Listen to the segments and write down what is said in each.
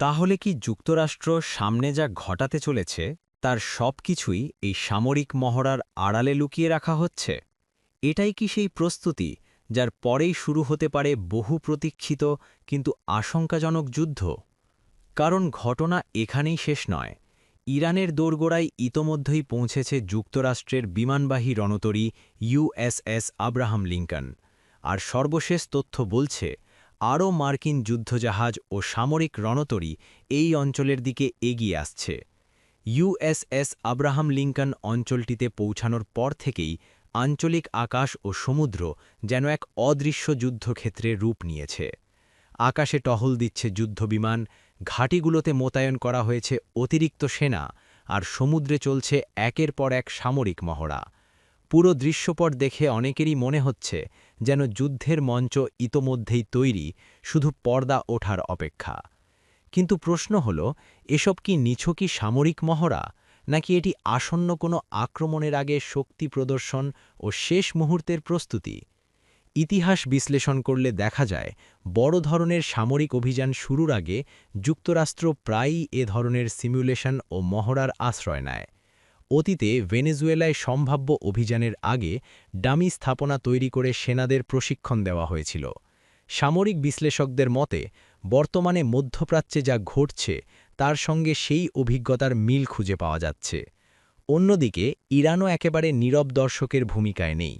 তাহলে কি যুক্তরাষ্ট্র সামনে যা ঘটাতে চলেছে, তার সব কিছুই এই সামরিক মহড়ার আড়ালে লুকিয়ে রাখা হচ্ছে? এটাই কি সেই প্রস্তুতি, যার পরেই শুরু হতে পারে বহু প্রতীক্ষিত কিন্তু আশঙ্কাজনক যুদ্ধ? কারণ ঘটনা এখানেই শেষ নয়। ইরানের দোরগোড়ায় ইতোমধ্যেই পৌঁছেছে যুক্তরাষ্ট্রের বিমানবাহী রণতরী ইউএসএস আব্রাহাম লিঙ্কন। আর সর্বশেষ তথ্য বলছে আরও মার্কিন যুদ্ধজাহাজ ও সামরিক রণতরী এই অঞ্চলের দিকে এগিয়ে আসছে। ইউএসএস আব্রাহাম লিঙ্কন অঞ্চলটিতে পৌঁছানোর পর থেকেই আঞ্চলিক আকাশ ও সমুদ্র যেন এক অদৃশ্য যুদ্ধক্ষেত্রে রূপ নিয়েছে। আকাশে টহল দিচ্ছে যুদ্ধবিমান, ঘাটিগুলোতে মোতায়েন করা হয়েছে অতিরিক্ত সেনা, আর সমুদ্রে চলছে একের পর এক সামরিক মহড়া। পুরো দৃশ্যপট দেখে অনেকেরই মনে হচ্ছে যেন যুদ্ধের মঞ্চ ইতোমধ্যেই তৈরি, শুধু পর্দা ওঠার অপেক্ষা। কিন্তু প্রশ্ন হল, এসব কি নিছকই সামরিক মহড়া, নাকি এটি আসন্ন কোনো আক্রমণের আগে শক্তি প্রদর্শন ও শেষ মুহূর্তের প্রস্তুতি? ইতিহাস বিশ্লেষণ করলে দেখা যায়, বড় ধরনের সামরিক অভিযান শুরুর আগে যুক্তরাষ্ট্র প্রায়ই এ ধরনের সিমুলেশন ও মহড়ার আশ্রয় নেয়। অতীতে ভেনেজুয়েলায় সম্ভাব্য অভিযানের আগে ডামি স্থাপনা তৈরি করে সেনাদের প্রশিক্ষণ দেওয়া হয়েছিল। সামরিক বিশ্লেষকদের মতে, বর্তমানে মধ্যপ্রাচ্যে যা ঘটছে, তার সঙ্গে সেই অভিজ্ঞতার মিল খুঁজে পাওয়া যাচ্ছে। অন্যদিকে, ইরানও একেবারে নীরব দর্শকের ভূমিকায় নেই।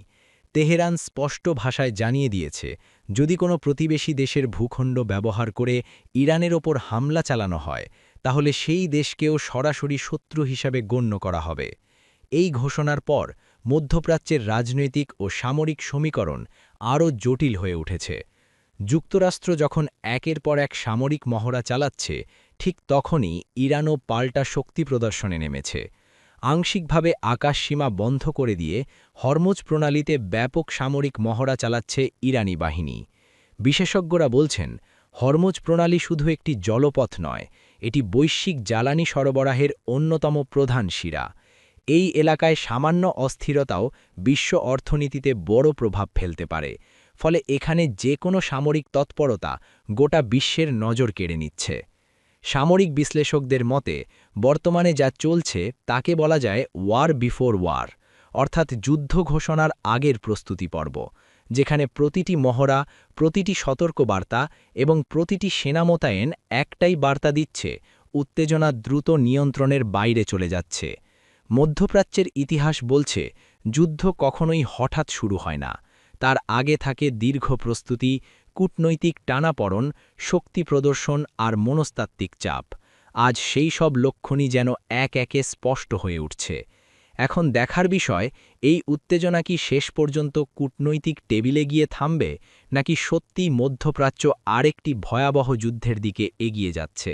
তেহরান স্পষ্ট ভাষায় জানিয়ে দিয়েছে, যদি কোনো প্রতিবেশী দেশের ভূখণ্ড ব্যবহার করে ইরানের ওপর হামলা চালানো হয় তাহলে সেই দেশকেও সরাসরি শত্রু হিসাবে গণ্য করা হবে। এই ঘোষণার পর মধ্যপ্রাচ্যের রাজনৈতিক ও সামরিক সমীকরণ আরও জটিল হয়ে উঠেছে। যুক্তরাষ্ট্র যখন একের পর এক সামরিক মহড়া চালাচ্ছে, ঠিক তখনই ইরানও পাল্টা শক্তি প্রদর্শনে নেমেছে। আংশিকভাবে আকাশসীমা বন্ধ করে দিয়ে হরমোজ প্রণালীতে ব্যাপক সামরিক মহড়া চালাচ্ছে ইরানি বাহিনী। বিশেষজ্ঞরা বলছেন, হরমোজ প্রণালী শুধু একটি জলপথ নয় এটি বৈশ্বিক জ্বালানি সরবরাহের অন্যতম প্রধান শিরা। এই এলাকায় সামান্য অস্থিরতাও বিশ্ব অর্থনীতিতে বড় প্রভাব ফেলতে পারে, ফলে এখানে যে কোনো সামরিক তৎপরতা গোটা বিশ্বের নজর কেড়ে নিচ্ছে। সামরিক বিশ্লেষকদের মতে, বর্তমানে যা চলছে তাকে বলা যায় ওয়ার বিফোর ওয়ার অর্থাৎ যুদ্ধ ঘোষণার আগের প্রস্তুতি পর্ব, যেখানে প্রতিটি মহড়া, প্রতিটি সতর্কবার্তা এবং প্রতিটি সেনা মোতায়েন একটাই বার্তা দিচ্ছে, উত্তেজনা দ্রুত নিয়ন্ত্রণের বাইরে চলে যাচ্ছে। মধ্যপ্রাচ্যের ইতিহাস বলছে, যুদ্ধ কখনোই হঠাৎ শুরু হয় না। তার আগে থাকে দীর্ঘ প্রস্তুতি, কূটনৈতিক টানাপড়ন, শক্তি প্রদর্শন আর মনস্তাত্ত্বিক চাপ। আজ সেই সব লক্ষণই যেন এক একে স্পষ্ট হয়ে উঠছে। এখন দেখার বিষয়, এই উত্তেজনা কি শেষ পর্যন্ত কূটনৈতিক টেবিলে গিয়ে থামবে, নাকি সত্যি মধ্যপ্রাচ্য আরেকটি ভয়াবহ যুদ্ধের দিকে এগিয়ে যাচ্ছে?